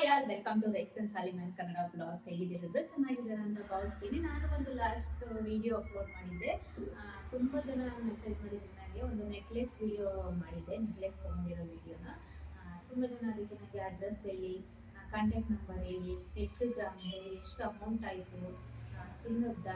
Hi all welcome to the ಎಕ್ಸೆನ್ ಸಾಲಿಮನ್ Kannada blogs ಹೇಗಿದ್ದೀರಿದ್ರು ಚೆನ್ನಾಗಿದ್ದಾರೆ ಅಂತ ಭಾವಿಸ್ತೀನಿ. ನಾನು ಒಂದು ಲಾಸ್ಟ್ ವಿಡಿಯೋ ಅಪ್ಲೋಡ್ ಮಾಡಿದ್ದೆ. ತುಂಬ ಜನ ಮೆಸೇಜ್ ಮಾಡಿದ್ರು ನನಗೆ. ಒಂದು ನೆಕ್ಲೆಸ್ ವಿಡಿಯೋ ಮಾಡಿದ್ದೆ. ನೆಕ್ಲೆಸ್ ತೊಗೊಂಡಿರೋ ವಿಡಿಯೋನ ತುಂಬ ಜನ ಅದಕ್ಕೆ ನನಗೆ ಅಡ್ರೆಸ್ ಎಲ್ಲಿ ಕಾಂಟ್ಯಾಕ್ಟ್ ನಂಬರ್ ಹೇಳಿ ಎಷ್ಟು ಗ್ರಾಮ್ ಹೇಳಿ, ಎಷ್ಟು ಅಮೌಂಟ್ ಆಯಿತು ಚಿನ್ನದ್ದ,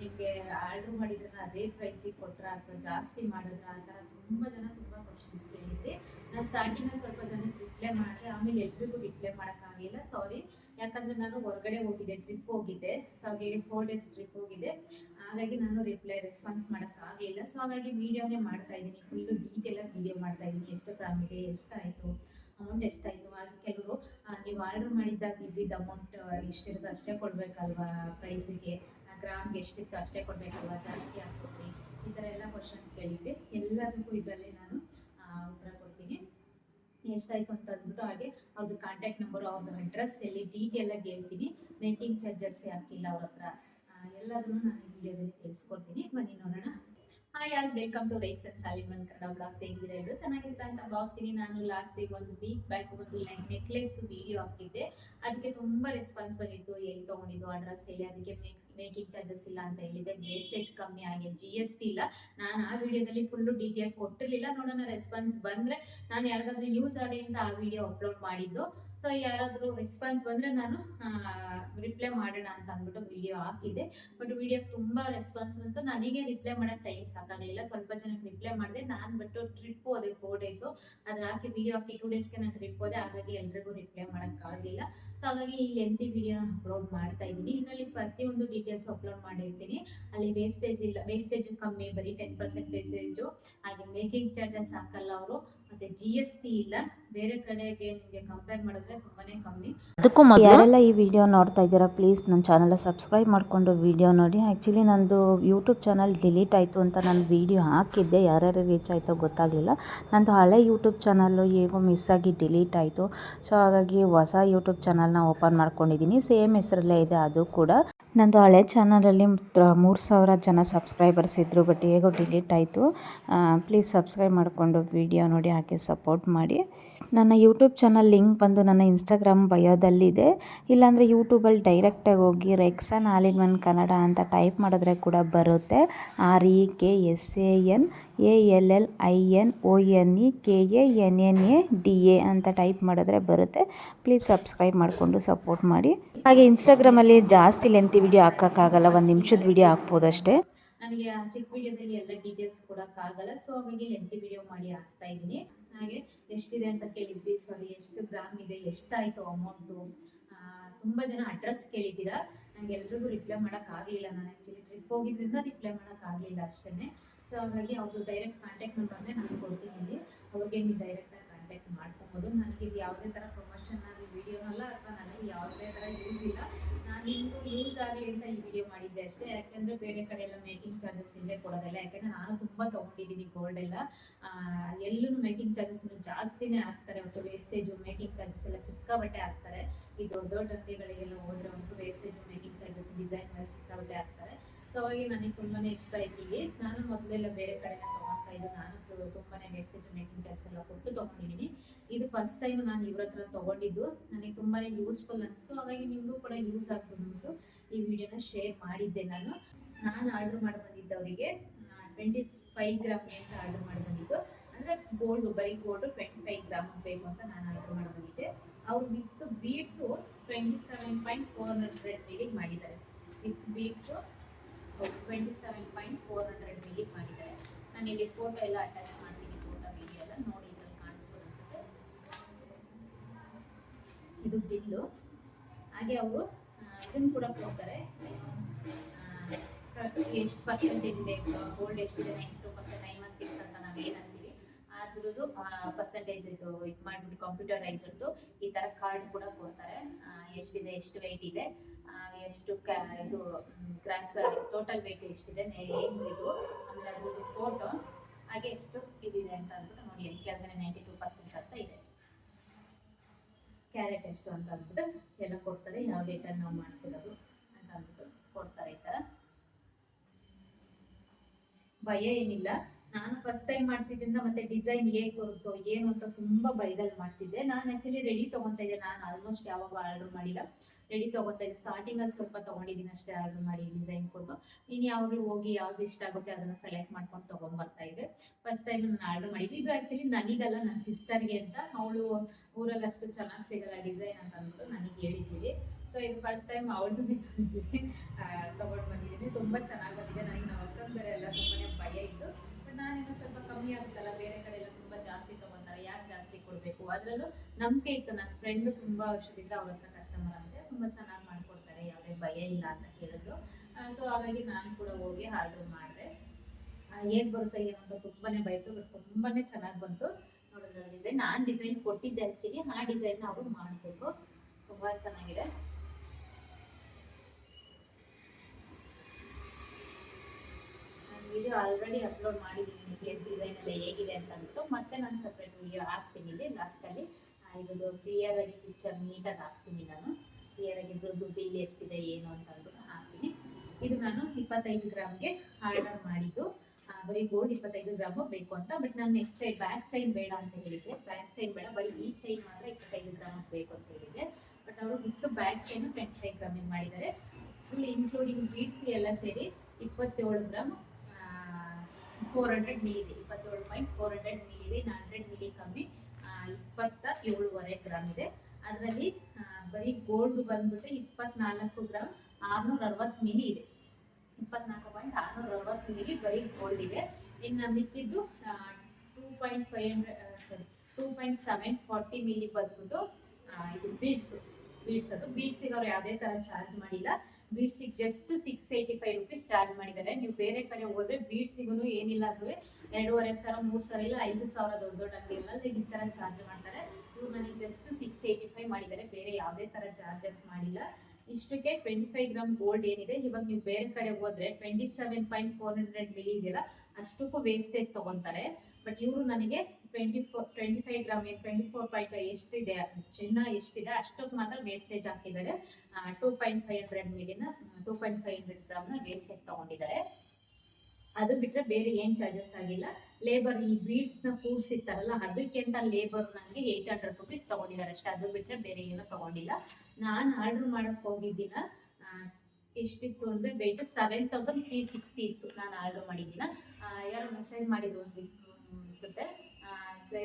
ನಿಮಗೆ ಆರ್ಡ್ರ್ ಮಾಡಿದ್ರೆ ಅದೇ ಪ್ರೈಸಿಗೆ ಕೊಟ್ರ ಅಥವಾ ಜಾಸ್ತಿ ಮಾಡಿದ್ರ ಥರ ತುಂಬ ಜನ ತುಂಬ ಕ್ವಶನ್ಸ್ ಕೇಳಿದ್ರಿ ನಾನು ಸ್ಟಾರ್ಟಿಂಗ್ ಸ್ವಲ್ಪ ಜನಕ್ಕೆ ರಿಪ್ಲೈ ಮಾಡಿದೆ ಆಮೇಲೆ ಎಲ್ರಿಗೂ ರಿಪ್ಲೈ ಮಾಡೋಕ್ಕಾಗಲಿಲ್ಲ. ಸಾರಿ ಯಾಕಂದರೆ ನಾನು ಹೊರಗಡೆ ಹೋಗಿದ್ದೆ ಟ್ರಿಪ್ ಹೋಗಿದ್ದೆ. ಸೊ ಹಾಗಾಗಿ ಫೋರ್ ಡೇಸ್ ಟ್ರಿಪ್ ಹೋಗಿದ್ದೆ. ಹಾಗಾಗಿ ನಾನು ರಿಪ್ಲೈ ರೆಸ್ಪಾನ್ಸ್ ಮಾಡೋಕ್ಕಾಗಲಿಲ್ಲ. ಸೊ ಹಾಗಾಗಿ ವೀಡಿಯೋನೇ ಮಾಡ್ತಾ ಇದ್ದೀನಿ. ಫುಲ್ಲು ಡೀಟೇಲಾಗಿ ವೀಡಿಯೋ ಮಾಡ್ತಾ ಇದ್ದೀನಿ. ಎಷ್ಟು ಗ್ರಾಮ್ ಇದೆ, ಎಷ್ಟಾಯಿತು ಅಮೌಂಟ್ ಎಷ್ಟಾಯಿತು. ಹಾಗೆ ಕೆಲವರು ನೀವು ಆರ್ಡರ್ ಮಾಡಿದ್ದಾಗ ಇದ್ದಿದ್ದ ಅಮೌಂಟ್ ಎಷ್ಟಿರುತ್ತೋ ಅಷ್ಟೇ ಕೊಡಬೇಕಲ್ವಾ ಪ್ರೈಸಿಗೆ ಗ್ರಾಮ್ಗೆ ಎಷ್ಟಿತ್ತು ಅಷ್ಟೇ ಕೊಡಬೇಕಲ್ವಾ? ಜಾಸ್ತಿ ಆಗ್ತದೆ. ಈ ಥರ ಎಲ್ಲ ಕ್ವಶನ್ ಕೇಳಿದ್ದೆ ಎಲ್ಲದಕ್ಕೂ ಇದರಲ್ಲಿ ನಾನು ಉತ್ತರ ಎಷ್ಟಾಯಿತು ಅಂತ ಅಂದ್ಬಿಟ್ಟು ಹಾಗೆ ಅವ್ರದ್ದು ಕಾಂಟ್ಯಾಕ್ಟ್ ನಂಬರು ಅವ್ರದ್ದು ಅಡ್ರೆಸ್ ಎಲ್ಲಿ ಡೀಟೇಲಾಗಿ ಹೇಳ್ತೀನಿ. ಮೇಕಿಂಗ್ ಚಾರ್ಜಸ್ ಹಾಕಿಲ್ಲ ಅವ್ರ ಹತ್ರ. ಎಲ್ಲದನ್ನು ನಾನು ವಿಡಿಯೋದಲ್ಲಿ ತಿಳಿಸ್ಕೊಡ್ತೀನಿ ಬನ್ನಿ ನೋಡೋಣ. Hi all welcome to rights ಅಂಡ್ ಸಾಲಿಮನ್ ಕನ್ನಡ ಬ್ಲಾಗ್ಸ್ ಎಲ್ಲರೂ ಚೆನ್ನಾಗಿರ್ತಾ ಅಂತ ಭಾವಿಸ್ತೀನಿ. ನಾನು ಲಾಸ್ಟಿಗೆ ಒಂದು ವೀಕ್ ಬ್ಯಾಕ್ ಒಂದು ಲೈಕ್ ನೆಕ್ಲೆಸ್ ವಿಡಿಯೋ ಹಾಕಿದ್ದೆ ಅದಕ್ಕೆ ತುಂಬ ರೆಸ್ಪಾನ್ಸ್ ಬಂದಿತ್ತು. ಎಲ್ಲಿ ತೊಗೊಂಡಿದ್ದು ಅಡ್ರೆಸ್ ಹೇಳಿ ಅದಕ್ಕೆ ಮೇಕ್ಸ್ ಮೇಕಿಂಗ್ ಚಾರ್ಜಸ್ ಇಲ್ಲ ಅಂತ ಹೇಳಿದೆ. ವೇಸ್ಟೇಜ್ ಕಮ್ಮಿ ಆಗಿದೆ ಜಿ ಎಸ್ ಟಿ ಇಲ್ಲ. ನಾನು ಆ ವಿಡಿಯೋದಲ್ಲಿ ಫುಲ್ಲು ಡೀಟೇಲ್ ಕೊಟ್ಟಿರಲಿಲ್ಲ. ನೋಡೋಣ ರೆಸ್ಪಾನ್ಸ್ ಬಂದರೆ ನಾನು ಯಾರಿಗಾದ್ರೂ ಯೂಸ್ ಆಗಲಿ ಅಂತ ಆ ವಿಡಿಯೋ ಅಪ್ಲೋಡ್ ಮಾಡಿದ್ದು. ಸೊ ಯಾರಾದರೂ ರೆಸ್ಪಾನ್ಸ್ ಬಂದರೆ ನಾನು ರಿಪ್ಲೈ ಮಾಡೋಣ ಅಂತ ಅಂದ್ಬಿಟ್ಟು ವಿಡಿಯೋ ಹಾಕಿದ್ದೆ. ಬಟ್ ವಿಡಿಯೋಗೆ ತುಂಬ ರೆಸ್ಪಾನ್ಸ್ ಬಂತು. ನನಗೆ ರಿಪ್ಲೈ ಮಾಡೋಕ್ಕೆ ಟೈಮ್ ಸಾಕಾಗಲಿಲ್ಲ. ಸ್ವಲ್ಪ ಜನಕ್ಕೆ ರಿಪ್ಲೈ ಮಾಡಿದೆ. ನಾನು ಬಿಟ್ಟು ಟ್ರಿಪ್ ಹೋದೆ ಫೋರ್ ಡೇಸು ಅದು ಹಾಕಿ ವಿಡಿಯೋ ಹಾಕಿ ಟೂ ಡೇಸ್ಗೆ ನಾನು ಟ್ರಿಪ್ ಹೋದೆ. ಹಾಗಾಗಿ ಎಲ್ರಿಗೂ ರಿಪ್ಲೈ ಮಾಡೋಕ್ಕಾಗಲಿಲ್ಲ ಸೊ ಹಾಗಾಗಿ ಈ ಎಂತಿ ವಿಡಿಯೋನ ಅಪ್ಲೋಡ್ ಮಾಡ್ತಾ ಇದ್ದೀನಿ. ಇನ್ನಲ್ಲಿ ಪ್ರತಿಯೊಂದು ಡೀಟೇಲ್ಸ್ ಅಪ್ಲೋಡ್ ಮಾಡಿರ್ತೀನಿ. ಅಲ್ಲಿ ವೇಸ್ಟೇಜ್ ಇಲ್ಲ. ವೇಸ್ಟೇಜ್ ಕಮ್ಮಿ, ಬರೀ ಟೆನ್ ಪರ್ಸೆಂಟ್ ವೇಸ್ಟೇಜು ಹಾಗೆ ಮೇಕಿಂಗ್ ಚಾರ್ಜಸ್ ಹಾಕಲ್ಲ ಅವರು. ಮತ್ತು ಜಿ ಇಲ್ಲ. ಬೇರೆ ಕಡೆಗೆ ನಿಮಗೆ ಕಂಪೇರ್ ಮಾಡಿದ್ರೆ ಕಮ್ಮಿ. ಅದಕ್ಕೂ ಯಾರೆಲ್ಲ ಈ ವಿಡಿಯೋ ನೋಡ್ತಾ ಇದ್ದೀರಾ ಪ್ಲೀಸ್ ನನ್ನ ಚಾನಲ್ ಸಬ್ಸ್ಕ್ರೈಬ್ ಮಾಡಿಕೊಂಡು ವಿಡಿಯೋ ನೋಡಿ. ಆ್ಯಕ್ಚುಲಿ ನಂದು ಯೂಟ್ಯೂಬ್ ಚಾನಲ್ ಡಿಲೀಟ್ ಆಯಿತು ಅಂತ ನಾನು ವಿಡಿಯೋ ಹಾಕಿದ್ದೆ. ಯಾರ್ಯಾರು ರೀಚ್ ಆಯಿತೋ ಗೊತ್ತಾಗಲಿಲ್ಲ. ನಂದು ಹಳೆ ಯೂಟ್ಯೂಬ್ ಚಾನಲ್ಲು ಹೇಗೋ ಮಿಸ್ ಆಗಿ ಡಿಲೀಟ್ ಆಯಿತು. ಸೊ ಹಾಗಾಗಿ ಹೊಸ ಯೂಟ್ಯೂಬ್ ಚಾನಲ್ನ ಓಪನ್ ಮಾಡ್ಕೊಂಡಿದ್ದೀನಿ. ಸೇಮ್ ಹೆಸರಲ್ಲೇ ಇದೆ ಅದು ಕೂಡ. ನಂದು ಹಳೆ ಚಾನಲಲ್ಲಿ ಮೂರು ಸಾವಿರ ಜನ ಸಬ್ಸ್ಕ್ರೈಬರ್ಸ್ ಇದ್ದರು ಬಟ್ ಹೇಗೋ ಡಿಲೀಟ್ ಆಯಿತು. ಪ್ಲೀಸ್ ಸಬ್ಸ್ಕ್ರೈಬ್ ಮಾಡಿಕೊಂಡು ವಿಡಿಯೋ ನೋಡಿ ಹಾಕಿ ಸಪೋರ್ಟ್ ಮಾಡಿ. ನನ್ನ ಯೂಟ್ಯೂಬ್ ಚಾನಲ್ ಲಿಂಕ್ ಬಂದು ನನ್ನ ಇನ್ಸ್ಟಾಗ್ರಾಮ್ ಬಯೋದಲ್ಲಿದೆ. ಇಲ್ಲಾಂದರೆ ಯೂಟ್ಯೂಬಲ್ಲಿ ಡೈರೆಕ್ಟಾಗಿ ಹೋಗಿ Reksan all in one Kannada ಅಂತ ಟೈಪ್ ಮಾಡಿದ್ರೆ ಕೂಡ ಬರುತ್ತೆ. R E K S A N. A L L I N O N E K A N N A D A ಅಂತ ಟೈಪ್ ಮಾಡಿದ್ರೆ ಬರುತ್ತೆ. ಪ್ಲೀಸ್ ಸಬ್ಸ್ಕ್ರೈಬ್ ಮಾಡಿಕೊಂಡು ಸಪೋರ್ಟ್ ಮಾಡಿ. ಹಾಗೆ ಇನ್ಸ್ಟಾಗ್ರಾಮಲ್ಲಿ ಜಾಸ್ತಿ ಲೆಂತಿ ವಿಡಿಯೋ ಹಾಕೋಕ್ಕಾಗಲ್ಲ, ಒಂದು ನಿಮಿಷದ ವಿಡಿಯೋ ಹಾಕ್ಬೋದಷ್ಟೇ. ನನಗೆ ಚಿಕ್ಕ ವಿಡಿಯೋದಲ್ಲಿ ಎಲ್ಲ ಡೀಟೇಲ್ಸ್ ಕೊಡೋಕ್ಕಾಗಲ್ಲ ಸೊ ಹಾಗಾಗಿ ಲೆಂತಿ ವಿಡಿಯೋ ಮಾಡಿ ಹಾಕ್ತಾ ಇದ್ದೀನಿ. ಹಾಗೆ ಎಷ್ಟಿದೆ ಅಂತ ಕೇಳಿದ್ರಿ? ಸಾರಿ ಎಷ್ಟು ಗ್ರಾಮ್ ಇದೆ? ಎಷ್ಟಾಯಿತು ಅಮೌಂಟು ತುಂಬ ಜನ ಅಡ್ರೆಸ್ ಕೇಳಿದ್ದೀರಾ? ನನಗೆ ಎಲ್ರಿಗೂ ರಿಪ್ಲೈ ಮಾಡೋಕ್ಕಾಗಲಿಲ್ಲ ನಾನು ಆ್ಯಕ್ಚುಲಿ ಟ್ರಿಪ್ ಹೋಗಿದ್ದರಿಂದ ರಿಪ್ಲೈ ಮಾಡೋಕ್ಕಾಗಲಿಲ್ಲ ಅಷ್ಟೇ ಸೊ ಹಾಗಾಗಿ ಅವ್ರದ್ದು ಡೈರೆಕ್ಟ್ ಕಾಂಟ್ಯಾಕ್ಟ್ ನಂಬರ್ನೇ ನಾನು ಕೊಡ್ತೀನಿ. ಅವ್ರಿಗೆ ನೀವು ಡೈರೆಕ್ಟಾಗಿ ಕಾಂಟ್ಯಾಕ್ಟ್ ಮಾಡ್ಕೊಬೋದು. ನನಗೆ ಇದು ಯಾವುದೇ ಥರ ಪ್ರಮೋಷನ್ ಆಗಲಿ ವಿಡಿಯೋನಲ್ಲ ಅಥವಾ ನನಗೆ ಯಾವುದೇ ಥರ ಯೂಸ್ ಇಲ್ಲ. ನಾನು ನಿಮಗೂ ಯೂಸ್ ಆಗಲಿ ಅಂತ ಈ ವಿಡಿಯೋ ಮಾಡಿದ್ದೆ ಅಷ್ಟೇ. ಯಾಕೆಂದರೆ ಬೇರೆ ಕಡೆ ಎಲ್ಲ ಮೇಕಿಂಗ್ ಚಾರ್ಜಸ್ ಇಲ್ಲೇ ಕೊಡೋದಿಲ್ಲ. ಯಾಕೆಂದರೆ ನಾನು ತುಂಬ ತೊಗೊಂಡಿದ್ದೀನಿ ಗೋಲ್ಡ್ ಎಲ್ಲ. ಎಲ್ಲೂ ಮೇಕಿಂಗ್ ಚಾರ್ಜಸ್ ಜಾಸ್ತಿನೇ ಹಾಕ್ತಾರೆ. ಮತ್ತು ವೇಸ್ಟೇಜು ಮೇಕಿಂಗ್ ಚಾರ್ಜಸ್ ಎಲ್ಲ ಸಿಕ್ಕಾಬಟ್ಟೆ ಹಾಕ್ತಾರೆ. ಈ ದೊಡ್ಡ ದೊಡ್ಡ ಅಂಗಡಿಗಳಿಗೆಲ್ಲ ಹೋದ್ರೆ ಒಂದು ವೇಸ್ಟೇಜು ಮೇಕಿಂಗ್ ಚಾರ್ಜಸ್ ಡಿಸೈನ್ ಎಲ್ಲ ಸಿಕ್ಕಾಬಟ್ಟೆ ಸೊ ಹಾಗಾಗಿ ನನಗೆ ತುಂಬಾ ಇಷ್ಟ ಇದ್ದೀವಿ ನಾನು ಮೊದಲೆಲ್ಲ ಬೇರೆ ಕಡೆನ ತಗೊಳ್ತಾ ಇದ್ದೆ ನಾನು ತುಂಬಾ ವೇಸ್ಟೇಜ್ ಮೇಕಿಂಗ್ ಚಾರ್ಜ್ ಎಲ್ಲ ಕೊಟ್ಟು ತೊಗೊಂಡಿದ್ದೀನಿ. ಇದು ಫಸ್ಟ್ ಟೈಮ್ ನಾನು ಇವ್ರ ಹತ್ರ ತೊಗೊಂಡಿದ್ದು. ನನಗೆ ತುಂಬಾ ಯೂಸ್ಫುಲ್ ಅನಿಸ್ತು. ಹಾಗಾಗಿ ನಿಮಗೂ ಕೂಡ ಯೂಸ್ ಆಗ್ತದೆ ಈ ವಿಡಿಯೋನ ಶೇರ್ ಮಾಡಿದ್ದೆ ನಾನು. ನಾನು ಆರ್ಡರ್ ಮಾಡಿ ಬಂದಿದ್ದವರಿಗೆ ಟ್ವೆಂಟಿ ಫೈವ್ ಗ್ರಾಮ್ ಅಂತ ಆರ್ಡರ್ ಮಾಡಿ ಬಂದಿದ್ದು. ಅಂದರೆ ಗೋಲ್ಡ್ ಬರೀ ಗೋಲ್ಡ್ ಟ್ವೆಂಟಿ ಫೈವ್ ಗ್ರಾಮ್ ಬೇಕು ಅಂತ ನಾನು ಆರ್ಡರ್ ಮಾಡಿ ಬಂದಿದ್ದೆ. ಅವ್ರು with beads twenty seven point four hundred mailing ಮಾಡಿದ್ದಾರೆ. With beads twenty seven point four hundred ಮಾಡಿದ್ದಾರೆ. ನಾನು ಇಲ್ಲಿ ಫೋಟೋ ಎಲ್ಲ ಅಟ್ಯಾಚ್ ಮಾಡ್ತೀನಿ ಫೋಟೋ ವಿಡಿಯೋ ಎಲ್ಲ ನೋಡಿ ಕಾಣಿಸ್ಬೋದು ಇದು ಬಿಲ್ಲು. ಹಾಗೆ ಅವರು ಇದನ್ನು ಕೂಡ ಕೊಡ್ತಾರೆ. ಎಷ್ಟು ಪರ್ಸೆಂಟೇಜ್ ಇದೆ? ಗೋಲ್ಡ್ ಎಷ್ಟಿದೆ? Nine two percent nine one six ಅಂತ ನಾವು ಅದ್ರದ್ದು ಪರ್ಸೆಂಟೇಜ್ ಇದು ಇದು ಮಾಡಿಬಿಟ್ಟು ಕಂಪ್ಯೂಟರೈಸ್ಡ್ದು ಈ ಥರ ಕಾರ್ಡ್ ಕೂಡ ಕೊಡ್ತಾರೆ. ಎಷ್ಟಿದೆ, ಎಷ್ಟು ವೆಯ್ಟ್ ಇದೆ ಎಷ್ಟು ಇದು ಗ್ರಾಸ್ ಟೋಟಲ್ ವೆಯ್ಟ್ ಎಷ್ಟಿದೆ ಏನು ಇದು ಆಮೇಲೆ ಅದ್ರದ್ದು ಫೋಟೋ ಹಾಗೆ ಎಷ್ಟು ಇದಿದೆ ಅಂತ ಅಂದ್ಬಿಟ್ಟು ನೋಡಿ ಕೆಳಗಡೆ ನೈಂಟಿ ಟೂ ಪರ್ಸೆಂಟ್ ಅಂತ ಇದೆ. ಕ್ಯಾರೆಟ್ ಎಷ್ಟು ಅಂತ ಅಂದ್ಬಿಟ್ಟು ಎಲ್ಲ ಕೊಡ್ತಾರೆ. ಯಾವ ಡೇಟಲ್ಲಿ ನಾವು ಮಾಡಿಸಿರೋದು ಅಂತ ಅಂದ್ಬಿಟ್ಟು ಕೊಡ್ತಾರೆ ಈ ಥರ ಭಯ ಏನಿಲ್ಲ. ನಾನು ಫಸ್ಟ್ ಟೈಮ್ ಮಾಡಿಸಿದ್ರಿಂದ ಮತ್ತೆ ಡಿಸೈನ್ ಹೇಗೆ ಬರುತ್ತೋ ಏನು ಅಂತ ತುಂಬಾ ಬೈದಲ್ಲಿ ಮಾಡಿಸಿದ್ದೆ. ನಾನು ಆಕ್ಚುಲಿ ರೆಡಿ ತಗೊಂತಾ ಇದ್ದೆ. ನಾನು ಆಲ್ಮೋಸ್ಟ್ ಯಾವಾಗ ಆರ್ಡರ್ ಮಾಡಿಲ್ಲ. ರೆಡಿ ತಗೋತಾ ಇದ್ದೆ. ಸ್ಟಾರ್ಟಿಂಗ್ ಅಲ್ಲಿ ಸ್ವಲ್ಪ ತಗೊಂಡಿದ್ದೀನಿ ಅಷ್ಟೇ ಆರ್ಡರ್ ಮಾಡಿ ಡಿಸೈನ್ ಕೊಟ್ಟು. ನೀನು ಯಾವಾಗಲೂ ಹೋಗಿ ಯಾವ್ದು ಇಷ್ಟ ಆಗುತ್ತೆ ಅದನ್ನ ಸೆಲೆಕ್ಟ್ ಮಾಡ್ಕೊಂಡು ತಗೊಂಡ್ಬರ್ತಾ ಇದ್ದೆ. ಫಸ್ಟ್ ಟೈಮ್ ನಾನು ಆರ್ಡರ್ ಮಾಡಿದ್ದೆ. ಇದು ಆಕ್ಚುಲಿ ನನಗಲ್ಲ ನನ್ನ ಸಿಸ್ಟರ್ಗೆ ಅಂತ. ಅವಳು ಊರಲ್ಲಿ ಅಷ್ಟು ಚೆನ್ನಾಗಿ ಸಿಗಲ್ಲ ಡಿಸೈನ್ ಅಂತ ಅಂದ್ಬಿಟ್ಟು ನನಗೆ ಹೇಳಿದ್ದೀವಿ ಸೊ ಇದು ಫಸ್ಟ್ ಟೈಮ್ ಅವಳದು ತಗೊಂಡು ಬಂದಿದ್ದೀನಿ. ತುಂಬ ಚೆನ್ನಾಗಿ ಬಂದಿದೆ. ನನಗೆ ನಮ್ಮ ಎಲ್ಲ ತುಂಬಾನೇ ಭಯ ಇತ್ತು ಬಟ್ ನಾನೇನೋ ಸ್ವಲ್ಪ ಕಮ್ಮಿ ಆಗುತ್ತಲ್ಲ ಬೇರೆ ಕಡೆ ಎಲ್ಲ ತುಂಬಾ ಜಾಸ್ತಿ ತಗೊಂತಾರೆ. ಯಾಕೆ ಜಾಸ್ತಿ ಕೊಡಬೇಕು? ಅದರಲ್ಲೂ ನಂಬಿಕೆ ಇತ್ತು. ನನ್ನ ಫ್ರೆಂಡ್ ತುಂಬಾ ವರ್ಷದಿಂದ ಅವ್ರ ಹತ್ರ ಕಸ್ಟಮರ್ ಅಂದ್ರೆ ತುಂಬಾ ಚೆನ್ನಾಗಿ ಮಾಡ್ಕೊಡ್ತಾರೆ. ಯಾವುದೇ ಭಯ ಇಲ್ಲ ಅಂತ ಕೇಳಿದ್ರು. ಸೊ ಹಾಗಾಗಿ ನಾನು ಕೂಡ ಹೋಗಿ ಆರ್ಡರ್ ಮಾಡಿದೆ. ಹೇಗೆ ಬರುತ್ತೆ ಏನು ಅಂತ ತುಂಬಾನೇ ಬೈತು ಬಟ್ ತುಂಬಾನೇ ಚೆನ್ನಾಗಿ ಬಂತು. ನೋಡಿದ್ರೆ ಡಿಸೈನ್ ನಾನು ಡಿಸೈನ್ ಕೊಟ್ಟಿದ್ದೆ ಆ್ಯಕ್ಚುಲಿ ಆ ಡಿಸೈನ್ ಅವರು ಮಾಡಬೇಕು ತುಂಬ ಚೆನ್ನಾಗಿದೆ ನಾನು ವಿಡಿಯೋ ಆಲ್ರೆಡಿ ಅಪ್ಲೋಡ್ ಮಾಡಿದ್ದೀನಿ ನೆಕ್ಲೆಸ್ ಡಿಸೈನ್ ಎಲ್ಲ ಹೇಗಿದೆ ಅಂತ ಅಂದ್ಬಿಟ್ಟು ಮತ್ತೆ ನಾನು ಸಪ್ರೇಟ್ ವಿಡಿಯೋ ಹಾಕ್ತೀನಿ ಇಲ್ಲಿ ಲಾಸ್ಟಲ್ಲಿ ಇದು ಕ್ಲಿಯರ್ ಆಗಿ ಪಿಕ್ಚರ್ ನೀಟಾಗಿ ಹಾಕ್ತೀನಿ ನಾನು. ಕ್ಲಿಯರ್ ಆಗಿ ದುಡ್ಡು ಬಿಲ್ ಎಷ್ಟಿದೆ, ಏನು ಅಂತ ಅಂದ್ಬಿಟ್ಟು ಹಾಕ್ತೀನಿ. ಇದು ನಾನು ಇಪ್ಪತ್ತೈದು ಗ್ರಾಮ್ಗೆ ಆರ್ಡರ್ ಮಾಡಿದ್ದು. ಬರೀ ಗೋಲ್ಡ್ ಇಪ್ಪತ್ತೈದು ಗ್ರಾಮು ಬೇಕು ಅಂತ ಬಟ್ ನಾನು ನೆಕ್ಸ್ಟ್ ಚೈನ್ ಬ್ಯಾಕ್ ಚೈನ್ ಬೇಡ ಅಂತ ಹೇಳಿದ್ದೆ. ಬ್ಯಾಕ್ ಚೈನ್ ಬೇಡ, ಬರೀ ಈ ಚೈನ್ ಮಾತ್ರ ಇಪ್ಪತ್ತೈದು ಗ್ರಾಮ್ ಬೇಕು ಅಂತ ಹೇಳಿದ್ದೆ. ಬಟ್ ಅವರು ಬಿಟ್ಟು ಬ್ಯಾಕ್ ಚೈನ್ ಟ್ವೆಂಟಿ ಫೈವ್ ಗ್ರಾಮಿಂಗ್ ಮಾಡಿದ್ದಾರೆ. ಫುಲ್ ಇನ್ಕ್ಲೂಡಿಂಗ್ ಬೀಡ್ಸ್ ಎಲ್ಲ ಸೇರಿ ಇಪ್ಪತ್ತೇಳು ಗ್ರಾಮ್. ಫೋರ್ ಹಂಡ್ರೆಡ್ ಮಿಲಿ ಇಪ್ಪತ್ತೇಳು point four hundred milli hundred milli ಕಮ್ಮಿ ಇಪ್ಪತ್ತ ಏಳುವರೆ ಗ್ರಾಮ್ ಇದೆ. ಅದರಲ್ಲಿ ಬರೀ ಗೋಲ್ಡ್ ಬಂದ್ಬಿಟ್ಟು ಇಪ್ಪತ್ನಾಲ್ಕು ಗ್ರಾಮ್ ಆರ್ನೂರ ಅರವತ್ತು ಮಿಲಿ ಇದೆ. ಇಪ್ಪತ್ನಾಲ್ಕು ಪಾಯಿಂಟ್ ಆರ್ನೂರ ಅರವತ್ತು ಮಿಲಿ ಬರೀ ಗೋಲ್ಡ್ ಇದೆ. ಇನ್ನು ಮಿಕ್ಕಿದ್ದು two point five hundred sorry two point seven forty milli ಬಂದ್ಬಿಟ್ಟು ಇದು ಬೀಡ್ಸ್ ಬೀಡ್ಸ್ ಅದು ಬೀಡ್ಸಿಗೆ ಅವರು ಯಾವುದೇ ಥರ ಚಾರ್ಜ್ ಮಾಡಿಲ್ಲ. ಬೀಡ್ಸಿಗೆ just six eighty five rupees charge ಮಾಡಿದ್ದಾರೆ. ನೀವು ಬೇರೆ ಕಡೆ ಹೋದ್ರೆ ಬೀಡ್ಸಿಗೂ ಏನಿಲ್ಲ ಅಂದ್ರೆ ಎರಡೂವರೆ ಸಾವಿರ, ಮೂರು ಸಾವಿರ ಇಲ್ಲ, ಐದು ಸಾವಿರ ದೊಡ್ಡ ದೊಡ್ಡ ಅಂಗಡಿಗಳಲ್ಲಿ ಈ ಥರ ಚಾರ್ಜ್ ಮಾಡ್ತಾರೆ. ಇವ್ರು ನನಗೆ ಜಸ್ಟ್ ಸಿಕ್ಸ್ ಏಯ್ಟಿ ಫೈವ್ ಮಾಡಿದ್ದಾರೆ. ಬೇರೆ ಯಾವುದೇ ಥರ ಚಾರ್ಜಸ್ ಮಾಡಿಲ್ಲ. ಇಷ್ಟಕ್ಕೆ ಟ್ವೆಂಟಿ ಫೈವ್ ಗ್ರಾಮ್ ಗೋಲ್ಡ್ ಏನಿದೆ. ಇವಾಗ ನೀವು ಬೇರೆ ಕಡೆ ಹೋದ್ರೆ twenty seven point four hundred milli ಇದೆಯಲ್ಲ, ಅಷ್ಟಕ್ಕೂ ವೇಸ್ಟೇಜ್ ತಗೊಂತಾರೆ. ಬಟ್ ಇವರು ನನಗೆ twenty four twenty five gram twenty four point ಎಷ್ಟಿದೆ? ಚಿನ್ನ ಎಷ್ಟಿದೆ? ಅಷ್ಟಕ್ಕೆ ಮಾತ್ರ ವೇಸ್ಟೇಜ್ ಹಾಕಿದ್ದಾರೆ. ಟೂ ಪಾಯಿಂಟ್ ಫೈವ್ ಹಂಡ್ರೆಡ್ ಮೇಲಿನ ಟೂ ಪಾಯಿಂಟ್ ಫೈವ್ ಹಂಡ್ರೆಡ್ ಗ್ರಾಮ್ನ ವೇಸ್ಟೇಜ್ ತಗೊಂಡಿದ್ದಾರೆ. ಅದು ಬಿಟ್ಟರೆ ಬೇರೆ ಏನು ಚಾರ್ಜಸ್ ಆಗಿಲ್ಲ. ಲೇಬರ್ ಈ ಬೀಡ್ಸ್ನ ಕೂರಿಸಿರ್ತಾರಲ್ಲ ಅದಕ್ಕೆ ಅಂತ ಲೇಬರ್ ನನಗೆ ಏಯ್ಟ್ ಹಂಡ್ರೆಡ್ ರುಪೀಸ್ ತೊಗೊಂಡಿದ್ದಾರೆ ಅಷ್ಟೇ. ಅದು ಬಿಟ್ಟರೆ ಬೇರೆ ಏನೂ ತೊಗೊಂಡಿಲ್ಲ. ನಾನು ಆರ್ಡ್ರ್ ಮಾಡೋಕ್ಕೆ ಹೋಗಿದ್ದಿನ. ಎಷ್ಟಿತ್ತು ಅಂದರೆ weight seven thousand three sixty ಇತ್ತು. ನಾನು ಆರ್ಡ್ರ್ ಮಾಡಿದ್ದಿನ. ಯಾರು ಮೆಸೇಜ್ ಮಾಡಿದ್ರು ಅನಿಸುತ್ತೆ.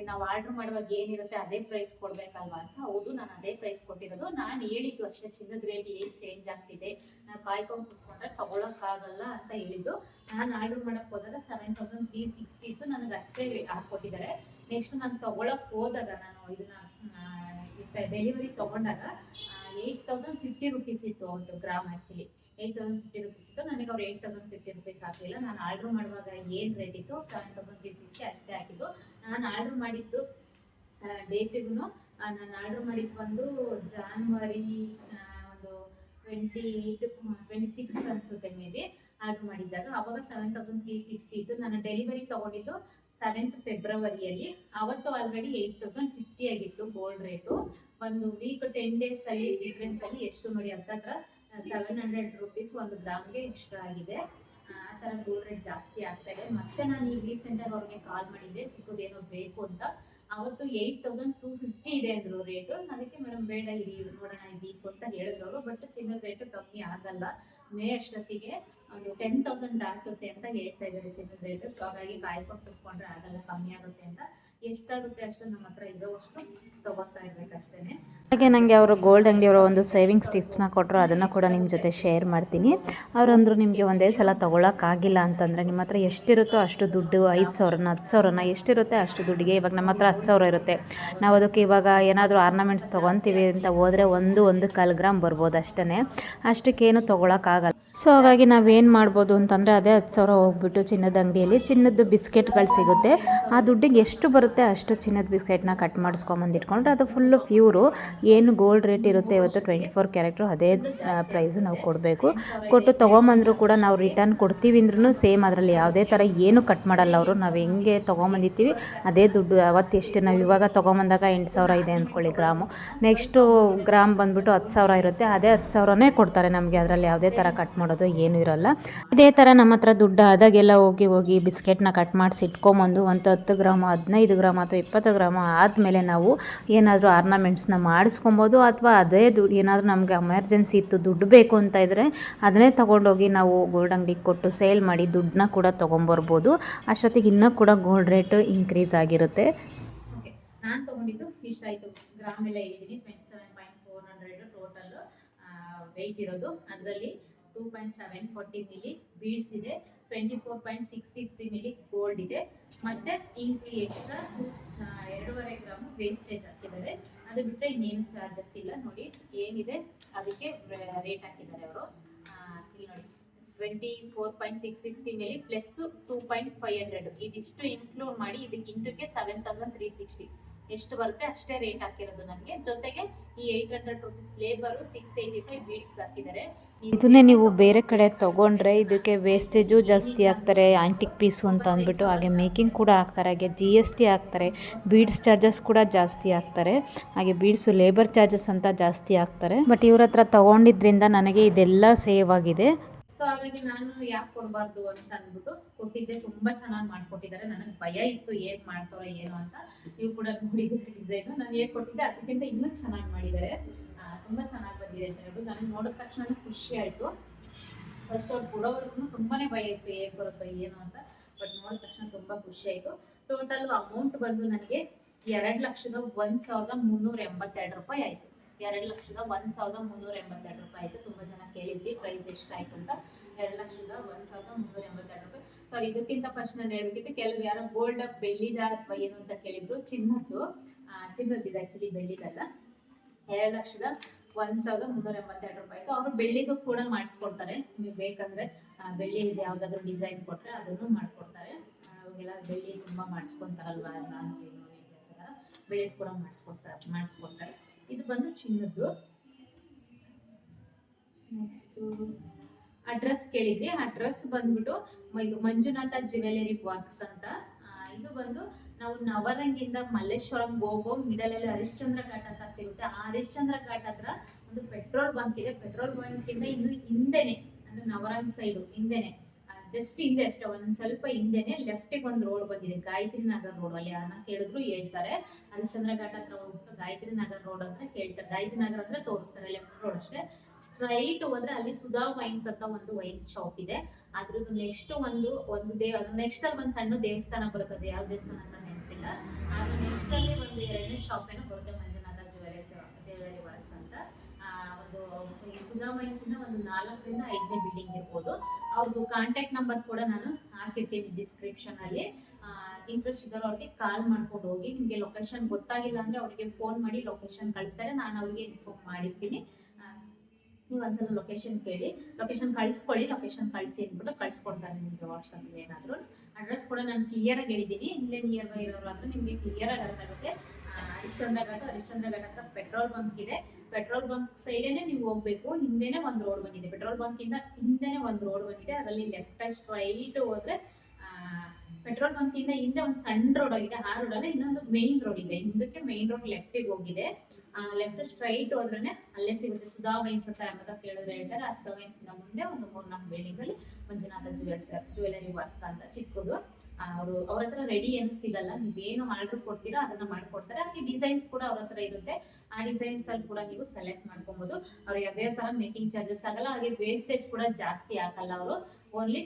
ನಾವು ಆರ್ಡರ್ ಮಾಡುವಾಗ ಏನಿರುತ್ತೆ ಅದೇ ಪ್ರೈಸ್ ಕೊಡ್ಬೇಕಲ್ವಾ ಅಂತ ಹೌದು, ನಾನು ಅದೇ ಪ್ರೈಸ್ ಕೊಟ್ಟಿರೋದು. ನಾನು ಹೇಳಿದ್ದು ಅಷ್ಟೇ, ಚಿನ್ನದ ರೇಟ್ ಏನು ಚೇಂಜ್ ಆಗ್ತಿದೆ? ನಾವು ಕಾಯ್ಕೊಂಡು ಕುತ್ಕೊಂಡ್ರೆ ತಗೊಳಕ್ಕಾಗಲ್ಲ ಅಂತ ಹೇಳಿದ್ದು. ನಾನು ಆರ್ಡರ್ ಮಾಡಕ್ ಹೋದಾಗ ಸೆವೆನ್ ತೌಸಂಡ್ ತ್ರೀ ಸಿಕ್ಸ್ಟಿ ಇತ್ತು ನನಗೆ ಅಷ್ಟೇ ಹಾಕ್ಕೊಟ್ಟಿದ್ದಾರೆ ನೆಕ್ಸ್ಟ್ ನಾನು ತಗೊಳಕ್ ಹೋದಾಗ ನಾನು ಇದನ್ನ ಡೆಲಿವರಿ ತಗೊಂಡಾಗ ಏಯ್ಟ್ ತೌಸಂಡ್ ಫಿಫ್ಟಿ ರುಪೀಸ್ ಇತ್ತು ಒಂದು gram actually eight thousand fifty rupees ಇತ್ತು. ನನಗೆ ಅವ್ರು ಏಯ್ಟ್ ತೌಸಂಡ್ ಫಿಫ್ಟಿ ರುಪೀಸ್ ಹಾಕಲಿಲ್ಲ ನಾನು ಆರ್ಡ್ರ್ ಮಾಡುವಾಗ ಏನು ರೇಟ್ ಇತ್ತು ಸೆವೆನ್ ತೌಸಂಡ್ ತ್ರೀ ಸಿಕ್ಸ್ಟಿ ಅಷ್ಟೇ ಹಾಕಿದ್ದು. ನಾನು ಆರ್ಡ್ರ್ ಮಾಡಿದ್ದು ಡೇಟಿಗೂ ನಾನು ಆರ್ಡ್ರ್ ಮಾಡಿದ್ದು ಬಂದು ಜಾನ್ವರಿ ಒಂದು ಟ್ವೆಂಟಿ ಏಯ್ಟ್ ಟ್ವೆಂಟಿ ಸಿಕ್ಸ್ ಅನಿಸುತ್ತೆ ಮೇ ಬಿ ಆರ್ಡ್ರ್ ಮಾಡಿದ್ದಾಗ. ಅವಾಗ ಸೆವೆನ್ ತೌಸಂಡ್ ತ್ರೀ ಸಿಕ್ಸ್ಟಿ ಇತ್ತು. ನಾನು ಡೆಲಿವರಿ ತೊಗೊಂಡಿದ್ದು ಸೆವೆಂತ್ ಫೆಬ್ರವರಿಯಲ್ಲಿ ಅವತ್ತು ಆಲ್ರೆಡಿ ಏಯ್ಟ್ ತೌಸಂಡ್ ಫಿಫ್ಟಿ ಆಗಿತ್ತು ಗೋಲ್ಡ್ ರೇಟು ಒಂದು ವೀಕ್ ಟೆನ್ ಡೇಸಲ್ಲಿ ಡಿಫ್ರೆನ್ಸಲ್ಲಿ ಎಷ್ಟು ನೋಡಿ ಹತ್ತತ್ರ ಸೆವೆನ್ ಹಂಡ್ರೆಡ್ ರುಪೀಸ್ ಒಂದು ಗ್ರಾಮ್ಗೆ ಇಷ್ಟ ಆಗಿದೆ. ಆ ಥರ ಗೋಲ್ಡ್ ರೇಟ್ ಜಾಸ್ತಿ ಆಗ್ತಾ ಇದೆ. ಮತ್ತೆ ನಾನು ಈಗ ರೀಸೆಂಟಾಗಿ ಅವ್ರಿಗೆ ಕಾಲ್ ಮಾಡಿದ್ದೆ ಚಿಕ್ಕದೇನೋ ಬೇಕು ಅಂತ. ಅವತ್ತು ಏಯ್ಟ್ ತೌಸಂಡ್ ಟೂ ಫಿಫ್ಟಿ ಇದೆ ಅಂದರು ರೇಟು ಅದಕ್ಕೆ ಮೇಡಮ್ ಬೇಡ, ಇರಿ, ನೋಡೋಣ ವೀಕ್ ಅಂತ ಹೇಳಿದ್ರು ಅವರು. ಬಟ್ ಚಿನ್ನದ ರೇಟು ಕಮ್ಮಿ ಆಗಲ್ಲ. ಮೇ ಅಷ್ಟೊತ್ತಿಗೆ ಒಂದು ಟೆನ್ ತೌಸಂಡ್ ದಾಟುತ್ತೆ ಅಂತ ಹೇಳ್ತಾ ಇದ್ದಾರೆ ಚಿನ್ನದ ರೇಟು ಸೊ ಹಾಗಾಗಿ ಕಾಯ್ಕೊಂಡು ಕುತ್ಕೊಂಡ್ರೆ ಆಗಲ್ಲ, ಕಮ್ಮಿ ಆಗುತ್ತೆ ಅಂತ. ಎಷ್ಟಾಗುತ್ತೆ ಅಷ್ಟು ನಮ್ಮ ಹತ್ರ ಇರೋವಷ್ಟು ತಗೋತಾ ಹಾಗೆ ನನಗೆ ಅವರು ಗೋಲ್ಡ್ ಅಂಗಡಿಯವರ ಒಂದು ಸೇವಿಂಗ್ಸ್ ಟಿಪ್ಸ್ನ ಕೊಟ್ಟರು ಅದನ್ನು ಕೂಡ ನಿಮ್ಮ ಜೊತೆ ಶೇರ್ ಮಾಡ್ತೀನಿ. ಅವರಂದರು ನಿಮಗೆ ಒಂದೇ ಸಲ ತೊಗೊಳಕ್ಕಾಗಿಲ್ಲ ಅಂತಂದರೆ ನಿಮ್ಮ ಹತ್ರ ಎಷ್ಟಿರುತ್ತೋ ಅಷ್ಟು ದುಡ್ಡು, ಐದು ಸಾವಿರನ ಹತ್ತು ಸಾವಿರನ ಎಷ್ಟಿರುತ್ತೆ ಅಷ್ಟು ದುಡ್ಡಿಗೆ ಇವಾಗ ನಮ್ಮ ಹತ್ರ ಹತ್ತು ಸಾವಿರ ಇರುತ್ತೆ. ನಾವು ಅದಕ್ಕೆ ಇವಾಗ ಏನಾದರೂ ಆರ್ನಮೆಂಟ್ಸ್ ತೊಗೊತೀವಿ ಅಂತ ಹೋದರೆ ಒಂದು ಒಂದು ಕಾಲು ಗ್ರಾಮ್ ಬರ್ಬೋದು ಅಷ್ಟೇ ಅಷ್ಟಕ್ಕೇನು ತೊಗೊಳಕ್ಕಾಗಲ್ಲ ಸೊ ಹಾಗಾಗಿ ನಾವೇನು ಮಾಡ್ಬೋದು ಅಂತಂದರೆ ಅದೇ ಹತ್ತು ಸಾವಿರ ಹೋಗ್ಬಿಟ್ಟು ಚಿನ್ನದ ಅಂಗಡಿಯಲ್ಲಿ ಚಿನ್ನದ್ದು ಬಿಸ್ಕೆಟ್ಗಳು ಸಿಗುತ್ತೆ. ಆ ದುಡ್ಡಿಗೆ ಎಷ್ಟು ಬರುತ್ತೋ ಬರುತ್ತೆ ಅಷ್ಟು ಚಿನ್ನದ ಬಿಸ್ಕೆಟ್ನ ಕಟ್ ಮಾಡಿಸ್ಕೊಂಬಂದಿಟ್ಕೊಂಡ್ರೆ ಅದು ಫುಲ್ಲು ಪ್ಯೂರು ಏನು ಗೋಲ್ಡ್ ರೇಟ್ ಇರುತ್ತೆ ಇವತ್ತು ಟ್ವೆಂಟಿ ಫೋರ್ ಕ್ಯಾರೆಕ್ಟ್ರು ಅದೇ ಪ್ರೈಸು ನಾವು ಕೊಡಬೇಕು. ಕೊಟ್ಟು ತೊಗೊಂಬಂದರೂ ಕೂಡ ನಾವು ರಿಟರ್ನ್ ಕೊಡ್ತೀವಿ ಅಂದ್ರೂ ಸೇಮ್ ಅದರಲ್ಲಿ. ಯಾವುದೇ ಥರ ಏನು ಕಟ್ ಮಾಡಲ್ಲ ಅವರು. ನಾವು ಹೆಂಗೆ ತೊಗೊಂಬಂದಿರ್ತೀವಿ, ಅದೇ ದುಡ್ಡು. ಅವತ್ತು ಎಷ್ಟು, ನಾವು ಇವಾಗ ತೊಗೊಂಬಂದಾಗ ಎಂಟು ಸಾವಿರ ಇದೆ ಅಂದ್ಕೊಳ್ಳಿ ಗ್ರಾಮು. ನೆಕ್ಸ್ಟು ಗ್ರಾಮ್ ಬಂದುಬಿಟ್ಟು ಹತ್ತು ಸಾವಿರ ಇರುತ್ತೆ. ಅದೇ ಹತ್ತು ಸಾವಿರನೇ ಕೊಡ್ತಾರೆ ನಮಗೆ. ಅದರಲ್ಲಿ ಯಾವುದೇ ಥರ ಕಟ್ ಮಾಡೋದು ಏನೂ ಇರಲ್ಲ. ಇದೇ ಥರ ನಮ್ಮ ಹತ್ರ ದುಡ್ಡು ಆದಾಗೆಲ್ಲ ಹೋಗಿ ಹೋಗಿ ಬಿಸ್ಕೆಟ್ನ ಕಟ್ ಮಾಡಿಸಿ ಇಟ್ಕೊಂಬಂದು ಒಂದು ಹತ್ತು ಗ್ರಾಮು, ಹದಿನೈದು ಗ್ರಾಮ್ ಅಥವಾ ಇಪ್ಪತ್ತು ಗ್ರಾಮ್ ಆದಮೇಲೆ ನಾವು ಏನಾದರೂ ಆರ್ನಮೆಂಟ್ಸ್ನ ಮಾಡಿಸ್ಕೊಬೋದು ಅಥವಾ ಅದೇ ದುಡ್ಡು ಏನಾದರೂ ನಮಗೆ ಎಮರ್ಜೆನ್ಸಿ ಇತ್ತು ದುಡ್ಡು ಬೇಕು ಅಂತ ಇದ್ದರೆ ಅದನ್ನೇ ತೊಗೊಂಡೋಗಿ ನಾವು ಗೋಲ್ಡ್ ಅಂಗಡಿಗೆ ಕೊಟ್ಟು ಸೇಲ್ ಮಾಡಿ ದುಡ್ಡನ್ನ ಕೂಡ ತೊಗೊಂಬರ್ಬೋದು. ಅಷ್ಟೊತ್ತಿಗೆ ಇನ್ನೂ ಕೂಡ ಗೋಲ್ಡ್ ರೇಟು ಇನ್ಕ್ರೀಸ್ ಆಗಿರುತ್ತೆ. ನಾನು ತೊಗೊಂಡಿದ್ದು ಇಷ್ಟ ಆಯಿತು. ಗ್ರಾಮ್ ಎಲ್ಲ ಹೇಳಿದ್ದೀನಿ twenty seven point four total weight ಇರೋದು. ಅದರಲ್ಲಿ two point seven forty milli beads twenty four point six sixty milli gold ಇದೆ. ಮತ್ತೆ ಇಂಕ್ವಿ ಎಕ್ಸ್ಟ್ರಾ ಎರಡೂವರೆ ಗ್ರಾಮ್ ವೇಸ್ಟೇಜ್ ಹಾಕಿದ್ದಾರೆ. ಅದು ಬಿಟ್ಟರೆ ಇನ್ನೇನು ಚಾರ್ಜಸ್ ಇಲ್ಲ. ನೋಡಿ, ಏನಿದೆ? ಅದಕ್ಕೆ ರೇಟ್ ಹಾಕಿದ್ದಾರೆ ಅವರು. ಇಲ್ಲಿ ನೋಡಿ twenty four point six sixty ಮೇಲೆ plus two point five hundred ಇದಿಷ್ಟು ಇನ್ಕ್ಲೂಡ್ ಮಾಡಿ, ಇದಕ್ಕೆ ಇಂಟುಕ್ಕೆ ಸೆವೆನ್ ತೌಸಂಡ್ ತ್ರೀ ಸಿಕ್ಸ್ಟಿ ಎಷ್ಟು ಬರುತ್ತೆ ಅಷ್ಟೇ ರೇಟ್ ಹಾಕಿರೋದು ನನಗೆ. ಜೊತೆಗೆ ಈ eight hundred rupees labour six eighty five beads ಹಾಕಿದ್ದಾರೆ. ಇದನ್ನೇ ನೀವು ಬೇರೆ ಕಡೆ ತೊಗೊಂಡ್ರೆ ಇದಕ್ಕೆ ವೇಸ್ಟೇಜು ಜಾಸ್ತಿ ಆಗ್ತಾರೆ ಆಂಟಿಕ್ ಪೀಸು ಅಂತ ಅಂದ್ಬಿಟ್ಟು ಹಾಗೆ ಮೇಕಿಂಗ್ ಕೂಡ ಹಾಕ್ತಾರೆ ಹಾಗೆ ಜಿ ಎಸ್ ಟಿ ಹಾಕ್ತಾರೆ ಬೀಡ್ಸ್ ಚಾರ್ಜಸ್ ಕೂಡ ಜಾಸ್ತಿ ಹಾಕ್ತಾರೆ ಹಾಗೆ ಬೀಡ್ಸು ಲೇಬರ್ ಚಾರ್ಜಸ್ ಅಂತ ಜಾಸ್ತಿ ಹಾಕ್ತಾರೆ ಬಟ್ ಇವ್ರ ಹತ್ರ ತೊಗೊಂಡಿದ್ರಿಂದ ನನಗೆ ಇದೆಲ್ಲ ಸೇವ್ ಆಗಿದೆ. ಹಾಗಾಗಿ ನಾನು ಯಾಕೆ ಕೊಡಬಾರ್ದು ಅಂತ ಅಂದ್ಬಿಟ್ಟು ಕೊಟ್ಟಿದ್ದೆ. ತುಂಬಾ ಚೆನ್ನಾಗಿ ಮಾಡ್ಕೊಟ್ಟಿದ್ದಾರೆ. ನನಗೆ ಭಯ ಇತ್ತು ಏನ್ ಮಾಡ್ತಾರೋ ಏನೋ ಅಂತ. ನೀವು ಕೂಡ ನೋಡಿದ್ರೆ ಡಿಸೈನು ನಾನು ಹೇಗೆ ಕೊಟ್ಟಿದ್ದೆ, ಅದಕ್ಕಿಂತ ಇನ್ನೂ ಚೆನ್ನಾಗಿ ಮಾಡಿದ್ದಾರೆ. ತುಂಬಾ ಚೆನ್ನಾಗಿ ಬಂದಿದೆ ಅಂತ ಹೇಳ್ಬಿಟ್ಟು ನನಗೆ ನೋಡಿದ ತಕ್ಷಣ ಖುಷಿ ಆಯ್ತು. ಫಸ್ಟ್ ಅವ್ರು ಕೊಡೋವರೆಗೂ ತುಂಬಾನೇ ಭಯ ಇತ್ತು ಹೇಗೆ ಬರುತ್ತೋ ಏನು ಅಂತ. ಬಟ್ ನೋಡಿದ ತಕ್ಷಣ ತುಂಬಾ ಖುಷಿ ಆಯ್ತು. ಟೋಟಲ್ ಅಮೌಂಟ್ ಬಂದು ನನಗೆ ಎರಡು ಲಕ್ಷದ ಒಂದ್ ಸಾವಿರದ ಮುನ್ನೂರ ಎಂಬತ್ತೆರಡು ರೂಪಾಯಿ ಆಯ್ತು. ಎರಡು ಲಕ್ಷದ ಒಂದ್ ಸಾವಿರದ ಮುನ್ನೂರ ಎಂಬತ್ತೆರಡು ರೂಪಾಯಿ ಆಯ್ತು. ತುಂಬಾ ಜನ ಕೇಳಿದ್ವಿ ಪ್ರೈಸ್ ಎಷ್ಟಾಯ್ತು ಅಂತ. ಎರಡು ಲಕ್ಷದ ಒಂದು ಸಾವಿರದ ಮುನ್ನೂರ ಎಂಬತ್ತೆರಡು ರೂಪಾಯಿ. ಸಾರಿ ಇದಕ್ಕಿಂತ ಫಸ್ಟ್ ನಾನು ಹೇಳ್ಬೇಕಿತ್ತು ಕೆಲವು ಯಾರೋ ಗೋಲ್ಡ್ ಬೆಳ್ಳಿದ ಅಥವಾ ಏನು ಅಂತ ಕೇಳಿದ್ರು, ಚಿನ್ನದ್ದು ಚಿನ್ನದ್ದಿದೆ ಆಕ್ಚುಲಿ ಬೆಳ್ಳಿದಲ್ಲ. ಎರಡು ಲಕ್ಷದ ಒಂದು ಸಾವಿರದ ಮುನ್ನೂರ ಎಂಬತ್ತೆರಡು ರೂಪಾಯಿ. ಆಯ್ತು ಅವರು ಬೆಳ್ಳಿದು ಕೂಡ ಮಾಡಿಸ್ಕೊಡ್ತಾರೆ. ನಿಮಗೆ ಬೇಕಂದ್ರೆ ಬೆಳ್ಳಿ ಬೆಳ್ಳಿದು ಯಾವ್ದಾದ್ರು ಡಿಸೈನ್ ಕೊಟ್ಟರೆ ಅದನ್ನು ಮಾಡ್ಕೊಡ್ತಾರೆ. ಅವಾಗೆಲ್ಲ ಬೆಳ್ಳಿ ತುಂಬ ಮಾಡಿಸ್ಕೊಂತಾರಲ್ವಾ ನಾನು necklace ಎಲ್ಲ ಬೆಳ್ಳಿದು ಕೂಡ ಮಾಡಿಸ್ಕೊಡ್ತಾರೆ ಮಾಡಿಸ್ಕೊಡ್ತಾರೆ. ಇದು ಬಂದು ಚಿನ್ನದ್ದು. ನೆಕ್ಸ್ಟು ಅಡ್ರೆಸ್ ಕೇಳಿದ್ರಿ. ಅಡ್ರೆಸ್ ಬಂದ್ಬಿಟ್ಟು ಇದು ಮಂಜುನಾಥ ಜ್ಯುವೆಲರಿ ವರ್ಕ್ಸ್ ಅಂತ. ಇದು ಬಂದು ನಾವು ನವರಂಗಿಂದ ಮಲ್ಲೇಶ್ವರಂ ಹೋಗೋ ಮಿಡಲಲ್ಲಿ ಹರಿಶ್ಚಂದ್ರ ಘಾಟ್ ಅಂತ ಸಿಗುತ್ತೆ. ಆ ಹರಿಶ್ಚಂದ್ರ ಘಾಟ್ ಹತ್ರ ಒಂದು ಪೆಟ್ರೋಲ್ ಬಂಕ್ ಇದೆ. ಪೆಟ್ರೋಲ್ ಬಂಕಿಂದ ಇನ್ನು ಹಿಂದೆನೆ, ಅಂದ್ರೆ ನವರಂಗ್ ಸೈಡು ಹಿಂದೆನೆ. ಜಸ್ಟ್ ಹಿಂದೆ ಅಷ್ಟೇ ಒಂದ್ ಸ್ವಲ್ಪ ಹಿಂದೆನೆ ಲೆಫ್ಟಿಗೆ ಒಂದು ರೋಡ್ ಬಂದಿದೆ. ಗಾಯತ್ರಿ ನಗರ್ ರೋಡ್ ಅಲ್ಲಿ ಯಾರನ್ನ ಕೇಳಿದ್ರು ಹೇಳ್ತಾರೆ. ಹರಿಶ್ಚಂದ್ರ ಘಾಟ್ ಹತ್ರ ಹೋಗ್ಬಿಟ್ಟು ಗಾಯತ್ರಿ ನಗರ್ ರೋಡ್ ಅಂತ ಕೇಳ್ತಾರೆ. ಗಾಯತ್ರಿ ನಗರ್ ಅಂದ್ರೆ ತೋರಿಸ್ತಾರೆ ಲೆಫ್ಟ್ ರೋಡ್ ಅಷ್ಟೇ. ಸ್ಟ್ರೈಟ್ ಹೋದ್ರೆ ಅಲ್ಲಿ ಸುಧಾ ವೈನ್ಸ್ ಅಂತ ಒಂದು ವೈನ್ ಶಾಪ್ ಇದೆ. ಅದ್ರದ್ದು ನೆಕ್ಸ್ಟ್ ಒಂದು ಒಂದು ದೇವ ನೆಕ್ಸ್ಟ್ ಅಲ್ಲಿ ಒಂದು ಸಣ್ಣ ದೇವಸ್ಥಾನ ಬರುತ್ತದೆ. ಯಾವ ದೇವಸ್ಥಾನ ಅಂತ ನೆನಪಿಲ್ಲ. ಅದ್ರ ನೆಕ್ಸ್ಟ್ ಅಲ್ಲಿ ಒಂದು ಎರಡನೇ ಶಾಪ್ ಏನೋ ಬರುತ್ತೆ ಮಂಜುನಾಥ ಜ್ಯುವೆಲರ್ಸ್ ಜ್ಯುವೆಲರಿ ವರ್ಕ್ಸ್ ಅಂತ. ಒಂದು ಈ ಸುಧಾ ಒಂದು ನಾಲ್ಕರಿಂದ ಐದನೇ ಬಿಲ್ಡಿಂಗ್ ಇರ್ಬೋದು. ಅವ್ರದ್ದು ಕಾಂಟ್ಯಾಕ್ಟ್ ನಂಬರ್ ಕೂಡ ನಾನು ಹಾಕಿರ್ತೀನಿ ಡಿಸ್ಕ್ರಿಪ್ಷನ್ ಅಲ್ಲಿ. ಇಂಟ್ರೆಸ್ಟ್ ಇದ್ದಾರೆ ಅವ್ರಿಗೆ ಕಾಲ್ ಮಾಡ್ಕೊಂಡು ಹೋಗಿ ನಿಮಗೆ ಲೊಕೇಶನ್ ಗೊತ್ತಾಗಿಲ್ಲ ಅಂದ್ರೆ ಅವ್ರಿಗೆ ಫೋನ್ ಮಾಡಿ ಲೊಕೇಶನ್ ಕಳಿಸ್ತಾರೆ. ನಾನು ಅವ್ರಿಗೆ ಇನ್ಫಾರ್ಮ್ ಮಾಡಿರ್ತೀನಿ. ನೀವು ಒಂದ್ಸಲ ಲೊಕೇಶನ್ ಕೇಳಿ. ಲೊಕೇಶನ್ ಕಳಿಸ್ಕೊಳ್ಳಿ ಲೊಕೇಶನ್ ಕಳಿಸಿ ಅಂದ್ಬಿಟ್ಟು ಕಳಿಸ್ಕೊಡ್ತಾರೆ ನಿಮಗೆ ವಾಟ್ಸಪ್ ಏನಾದರೂ. ಅಡ್ರೆಸ್ ಕೂಡ ನಾನು ಕ್ಲಿಯರ್ ಆಗಿ ಹೇಳಿದ್ದೀನಿ. ಇಲ್ಲೇ ನಿಯರ್ ಬೈ ಇರೋರು ಆದ್ರೆ ನಿಮಗೆ ಕ್ಲಿಯರ್ ಆಗಿ ಅರ್ಥ ಆಗುತ್ತೆ. ಹರಿಶ್ಚಂದ್ರ ಘಾಟ್ ಹರಿಶ್ಚಂದ್ರ ಘಾಟ್ ಹತ್ರ ಪೆಟ್ರೋಲ್ ಬಂಕ್ ಇದೆ. ಪೆಟ್ರೋಲ್ ಬಂಕ್ ಸೈಡೇನೆ ನೀವು ಹೋಗ್ಬೇಕು, ಹಿಂದೆನೆ ಒಂದು ರೋಡ್ ಬಂದಿದೆ. ಪೆಟ್ರೋಲ್ ಬಂಕ್ ಇಂದ ಹಿಂದೆನೆ ಒಂದು ರೋಡ್ ಬಂದಿದೆ. ಅದರಲ್ಲಿ ಲೆಫ್ಟ್ ಸ್ಟ್ರೈಟ್ ಹೋದ್ರೆ ಪೆಟ್ರೋಲ್ ಬಂಕ್ ಇಂದ ಹಿಂದೆ ಒಂದು ಸಣ್ಣ ರೋಡ್ ಆಗಿದೆ. ಆ ರೋಡ್ ಇನ್ನೊಂದು ಮೇನ್ ರೋಡ್ ಇದೆ. ಹಿಂದಕ್ಕೆ ಮೇನ್ ರೋಡ್ ಲೆಫ್ಟಿಗೆ ಹೋಗಿದೆ. ಲೆಫ್ಟ್ ಸ್ಟ್ರೈಟ್ ಹೋದ್ರೆ ಅಲ್ಲೇ ಸಿಗುತ್ತೆ ಸುಧಾ ವೈನ್ಸ್ ಅಂತ ಯಾರಾದ್ರೂ ಕೇಳಿದ್ರೆ ಹೇಳ್ತಾರೆ. ಆ ಸುಧಾ ವೈನ್ಸ್ ಮುಂದೆ ಒಂದು ಮೂರ್, ನಾಲ್ಕು ಬಿಲ್ಡಿಂಗ್ ಅಲ್ಲಿ ಮಂಜುನಾಥ ಜ್ಯುವೆಲ್ಸ್ ಜ್ಯುವೆಲರಿ ವರ್ಕ್ ಅಂತ ಚಿಕ್ಕದು. ಅವರು ಅವ್ರ ಹತ್ರ ರೆಡಿ ಏನು ಸಿಗಲ್ಲ ನೀವೇನು ಆರ್ಡರ್ ಕೊಡ್ತೀರೋ ಅದನ್ನ ಮಾಡ್ಕೊಡ್ತಾರೆ. ಹಾಗೆ ಡಿಸೈನ್ಸ್ ಕೂಡ ಅವ್ರ ಹತ್ರ ಇರುತ್ತೆ. ಆ ಡಿಸೈನ್ಸ್ ಅಲ್ಲಿ ಕೂಡ ನೀವು ಸೆಲೆಕ್ಟ್ ಮಾಡ್ಕೊಬಹುದು ಅವ್ರು ಯಾವ್ದೇ ತರ ಮೇಕಿಂಗ್ ಚಾರ್ಜಸ್ ಆಗಲ್ಲ, ಹಾಗೆ ವೇಸ್ಟೇಜ್ ಕೂಡ ಜಾಸ್ತಿ ಹಾಕಲ್ಲ ಅವರು. ಓನ್ಲಿ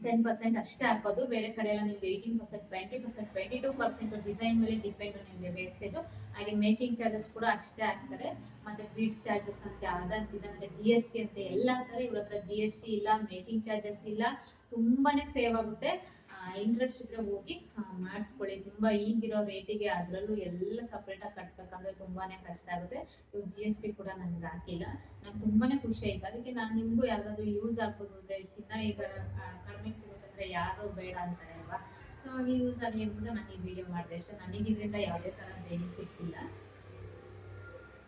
ಟೆನ್ ಪರ್ಸೆಂಟ್ ಅಷ್ಟೇ ಹಾಕೋದು. ಬೇರೆ ಕಡೆ ಎಲ್ಲ ನಿಮ್ಗೆ eighteen percent twenty percent twenty two percent design ಮೇಲೆ ಡಿಪೆಂಡ್ ನಿಮಗೆ ವೇಸ್ಟೇಜ್ ಹಾಗೆ ಮೇಕಿಂಗ್ ಚಾರ್ಜಸ್ ಕೂಡ ಅಷ್ಟೇ ಹಾಕ್ತಾರೆ. ಮತ್ತೆ ಫೀಡ್ಸ್ ಚಾರ್ಜಸ್ ಅಂತ, ಅದಂತ ಜಿ ಎಸ್ ಟಿ ಅಂತೆ, ಎಲ್ಲ ಹಾಕ್ತಾರೆ ಇವ್ರ ಹತ್ರ ಜಿ ಎಸ್ ಟಿ ಇಲ್ಲ ಮೇಕಿಂಗ್ ಚಾರ್ಜಸ್ ಇಲ್ಲ. ತುಂಬಾನೇ ಸೇವ್ ಆಗುತ್ತೆ. ಇಂಟ್ರೆಸ್ಟ್ ಇದ್ರೆ ಹೋಗಿ ಮಾಡಿಸ್ಕೊಳ್ಳಿ. ತುಂಬಾ ಈಗಿರೋ ರೇಟಿಗೆ ಅದರಲ್ಲೂ ಎಲ್ಲ ಸಪ್ರೇಟಾಗಿ ಕಟ್ಬೇಕಂದ್ರೆ ತುಂಬಾನೇ ಕಷ್ಟ ಆಗುತ್ತೆ. ಜಿ ಎಸ್ ಟಿ ಕೂಡ ನನಗೆ ಹಾಕಿಲ್ಲ. ನಂಗೆ ತುಂಬಾನೇ ಖುಷಿ ಆಯ್ತು. ಅದಕ್ಕೆ ನಾನು ನಿಮಗೂ ಯಾರಿಗಾದ್ರೂ ಯೂಸ್ ಆಗ್ಬೋದು ಅಂದ್ರೆ ಚಿನ್ನ ಈಗ ಕಡಿಮೆ ಸಿಗುತ್ತೆ ಅಂದ್ರೆ ಯಾರು ಬೇಡ ಅಂತಾರೆ ಅಲ್ವಾ? ಸೊ ಯೂಸ್ ಆಗಲಿ ಅಂತ ನಾನು ಈ ವಿಡಿಯೋ ಮಾಡಿದೆ. ಅಷ್ಟೇ. ನನಗೆ ಇದರಿಂದ ಯಾವುದೇ ಥರ ಬೆನಿಫಿಟ್ ಇಲ್ಲ.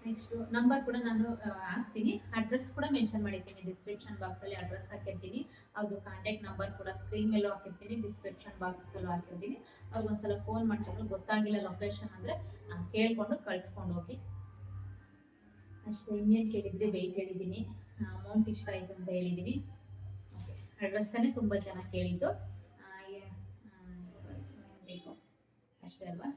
ನೆಕ್ಸ್ಟು ನಂಬರ್ ಕೂಡ ನಾನು ಹಾಕ್ತೀನಿ. ಅಡ್ರೆಸ್ ಕೂಡ ಮೆನ್ಷನ್ ಮಾಡಿದ್ದೀನಿ. ಡಿಸ್ಕ್ರಿಪ್ಷನ್ ಬಾಕ್ಸಲ್ಲಿ ಅಡ್ರೆಸ್ ಹಾಕಿರ್ತೀನಿ. ಅವ್ರದ್ದು ಕಾಂಟ್ಯಾಕ್ಟ್ ನಂಬರ್ ಕೂಡ ಸ್ಕ್ರೀನ್ ಮೇಲೂ ಹಾಕಿರ್ತೀನಿ. ಡಿಸ್ಕ್ರಿಪ್ಷನ್ ಬಾಕ್ಸಲ್ಲೂ ಹಾಕಿರ್ತೀನಿ. ಅವ್ರಿಗೊಂದ್ಸಲ ಫೋನ್ ಮಾಡಿದ್ರು ಗೊತ್ತಾಗಿಲ್ಲ ಲೊಕೇಶನ್ ಅಂದರೆ ಕೇಳಿಕೊಂಡು ಕಳ್ಸ್ಕೊಂಡು ಹೋಗಿ. ಅಷ್ಟೇ, ಇನ್ನೇನು ಕೇಳಿದ್ರಿ? ವೆಯ್ಟ್ ಹೇಳಿದ್ದೀನಿ. ಅಮೌಂಟ್ ಇಷ್ಟ ಆಯಿತು ಅಂತ ಹೇಳಿದ್ದೀನಿ. ಅಡ್ರೆಸ್ ಅಡ್ರೆಸ್ಸನ್ನೇ ತುಂಬ ಜನ ಕೇಳಿದ್ದು. ಬೇಕು. ಅಷ್ಟೇ ಅಲ್ವಾ?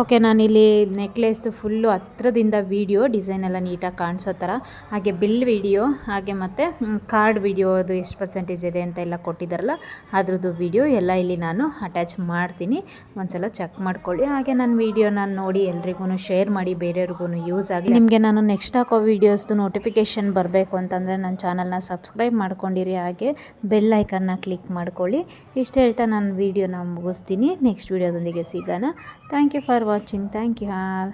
ಓಕೆ, ನಾನಿಲ್ಲಿ ನೆಕ್ಲೆಸ್ದು ಫುಲ್ಲು ಹತ್ರದಿಂದ ವೀಡಿಯೋ ಡಿಸೈನ್ ಎಲ್ಲ ನೀಟಾಗಿ ಕಾಣಿಸೋ ಥರ. ಹಾಗೆ ಬಿಲ್ ವಿಡಿಯೋ, ಹಾಗೆ ಮತ್ತು ಕಾರ್ಡ್ ವಿಡಿಯೋ ಅದು ಎಷ್ಟು ಪರ್ಸೆಂಟೇಜ್ ಇದೆ ಅಂತ ಎಲ್ಲ ಕೊಟ್ಟಿದ್ದಾರಲ್ಲ, ಅದ್ರದ್ದು ವಿಡಿಯೋ ಎಲ್ಲ ಇಲ್ಲಿ ನಾನು ಅಟ್ಯಾಚ್ ಮಾಡ್ತೀನಿ. ಒಂದ್ಸಲ ಚೆಕ್ ಮಾಡ್ಕೊಳ್ಳಿ. ಹಾಗೆ ನನ್ನ ನಾನು ನೋಡಿ ಎಲ್ರಿಗೂ ಶೇರ್ ಮಾಡಿ ಬೇರೆಯವ್ರಿಗೂ ಯೂಸ್ ಆಗಲಿ. ನಿಮಗೆ ನಾನು ನೆಕ್ಸ್ಟ್ ಹಾಕೋ ವೀಡಿಯೋಸ್ದು ನೋಟಿಫಿಕೇಷನ್ ಬರಬೇಕು ಅಂತಂದರೆ ನನ್ನ ಚಾನಲ್ನ ಸಬ್ಸ್ಕ್ರೈಬ್ ಮಾಡ್ಕೊಂಡಿರಿ. ಹಾಗೆ ಬೆಲ್ ಐಕನ್ನ ಕ್ಲಿಕ್ ಮಾಡ್ಕೊಳ್ಳಿ. ಇಷ್ಟು ಹೇಳ್ತಾ ನಾನು ವೀಡಿಯೋನ ಮುಗಿಸ್ತೀನಿ. ನೆಕ್ಸ್ಟ್ ವೀಡಿಯೋದೊಂದಿಗೆ ಸಿಗೋಣ. Thank you for watching thank you all